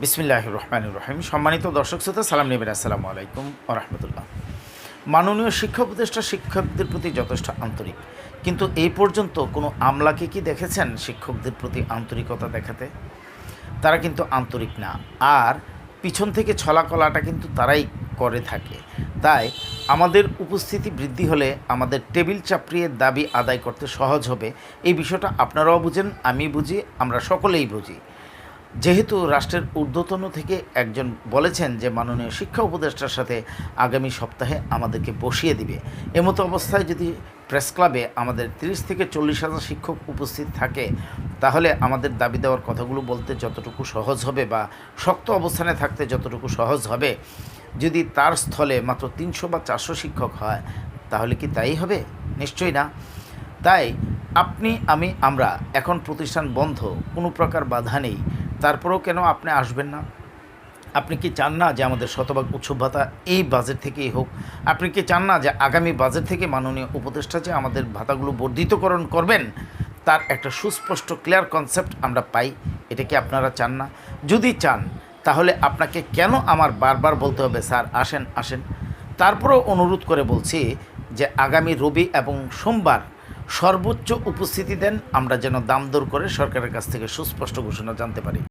বিসমিল্লাহ রহমান রহিম। সম্মানিত দর্শক শ্রোতা, সালাম নেবেন। আসসালামু আলাইকুম রহমতুল্লাহ। মাননীয় শিক্ষা উপদেষ্টা, শিক্ষকদের প্রতি যথেষ্ট আন্তরিক। কিন্তু এই পর্যন্ত কোনো আমলাকে কি দেখেছেন শিক্ষকদের প্রতি আন্তরিকতা দেখাতে? তারা কিন্তু আন্তরিক না। আর পিছন থেকে ছলাকলাটা কিন্তু তারাই করে থাকে। তাই আমাদের উপস্থিতি বৃদ্ধি হলে আমাদের টেবিল চাপড়িয়ে দাবি আদায় করতে সহজ হবে। এই বিষয়টা আপনারাও বুঝেন, আমি বুঝি, আমরা সকলেই বুঝি। যেহেতু রাষ্ট্রের ঊর্ধ্বতন থেকে একজন বলেছেন যে মাননীয় শিক্ষা উপদেষ্টার সাথে আগামী সপ্তাহে আমাদেরকে বসিয়ে দিবে। এমতো অবস্থায় যদি প্রেস ক্লাবে আমাদের তিরিশ থেকে চল্লিশ হাজার শিক্ষক উপস্থিত থাকে, তাহলে আমাদের দাবি দেওয়ার কথাগুলো বলতে যতটুকু সহজ হবে বা শক্ত অবস্থানে থাকতে যতটুকু সহজ হবে, যদি তার স্থলে মাত্র তিনশো বা চারশো শিক্ষক হয়, তাহলে কি তাই হবে? নিশ্চয়ই না। তাই আপনি, আমি, আমরা এখন প্রতিষ্ঠান বন্ধ, কোনো প্রকার বাধা নেই। তারপরেও কেন আপনি আসবেন না? আপনি কি চান না যে আমাদের শতভাগ উৎসব ভাতা এই বাজেট থেকেই হোক? আপনি কি চান না যে আগামী বাজেট থেকে মাননীয় উপদেষ্টা যে আমাদের ভাতাগুলো বর্ধিতকরণ করবেন? তার একটা সুস্পষ্ট ক্লিয়ার কনসেপ্ট আমরা পাই। এটা কি আপনারা চান না? যদি চান, তাহলে আপনাকে কেন আমার বারবার বলতে হবে, স্যার, আসেন আসেন তারপরেও অনুরোধ করে বলছি যে আগামী রবি এবং সোমবার সর্বোচ্চ উপস্থিতি দেন। আমরা যেন দাম দর করে সরকারের কাছ থেকে সুস্পষ্ট ঘোষণা জানতে পারি।